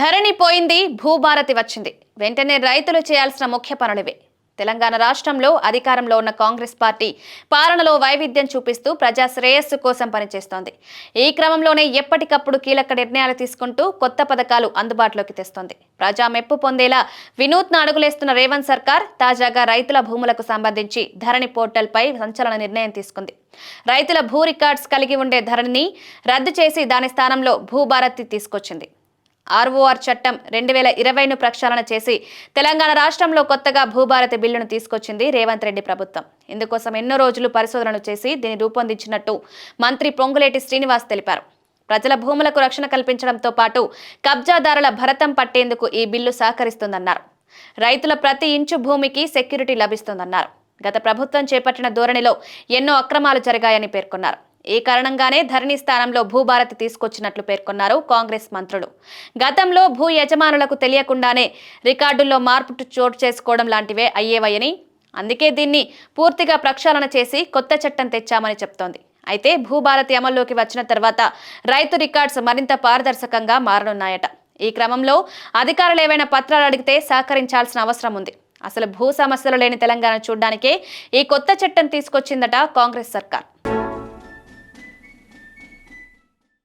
ధరణి పోయింది భూభారతి వచ్చింది. వెంటనే రైతులు చేయాల్సిన ముఖ్య పనులివే. తెలంగాణ రాష్ట్రంలో అధికారంలో ఉన్న కాంగ్రెస్ పార్టీ పాలనలో వైవిధ్యం చూపిస్తూ ప్రజా శ్రేయస్సు కోసం పనిచేస్తోంది. ఈ క్రమంలోనే ఎప్పటికప్పుడు కీలక నిర్ణయాలు తీసుకుంటూ కొత్త పథకాలు అందుబాటులోకి తెస్తోంది. ప్రజా మెప్పు పొందేలా వినూత్న అడుగులేస్తున్న రేవంత్ సర్కార్ తాజాగా రైతుల భూములకు సంబంధించి ధరణి పోర్టల్పై సంచలన నిర్ణయం తీసుకుంది. రైతుల భూ రికార్డ్స్ కలిగి ఉండే ధరణిని రద్దు చేసి దాని స్థానంలో భూభారతి తీసుకొచ్చింది. ఆర్ఓఆర్ చట్టం రెండు వేల ఇరవైను ప్రక్షాళన చేసి తెలంగాణ రాష్ట్రంలో కొత్తగా భూభారతి బిల్లును తీసుకొచ్చింది రేవంత్ రెడ్డి ప్రభుత్వం. ఇందుకోసం ఎన్నో రోజులు పరిశోధనలు చేసి దీన్ని రూపొందించినట్టు మంత్రి పొంగులేటి శ్రీనివాస్ తెలిపారు. ప్రజల భూములకు రక్షణ కల్పించడంతో పాటు కబ్జాదారుల భరతం పట్టేందుకు ఈ బిల్లు సహకరిస్తుందన్నారు. రైతుల ప్రతి ఇంచు భూమికి సెక్యూరిటీ లభిస్తుందన్నారు. గత ప్రభుత్వం చేపట్టిన ధోరణిలో ఎన్నో అక్రమాలు జరిగాయని పేర్కొన్నారు. ఈ కారణంగానే ధరణి స్థానంలో భూభారతి తీసుకొచ్చినట్లు పేర్కొన్నారు కాంగ్రెస్ మంత్రులు. గతంలో భూ యజమానులకు తెలియకుండానే రికార్డుల్లో మార్పు చోటు చేసుకోవడం లాంటివే అయ్యేవయని అందుకే దీన్ని పూర్తిగా ప్రక్షాళన చేసి కొత్త చట్టం తెచ్చామని చెప్తోంది. అయితే భూభారతి అమల్లోకి వచ్చిన తర్వాత రైతు రికార్డ్స్ మరింత పారదర్శకంగా మారనున్నాయట. ఈ క్రమంలో అధికారులు ఏవైనా పత్రాలు అడిగితే సహకరించాల్సిన అవసరం ఉంది. అసలు భూ సమస్యలు లేని తెలంగాణ చూడడానికే ఈ కొత్త చట్టం తీసుకొచ్చిందట కాంగ్రెస్ సర్కార్.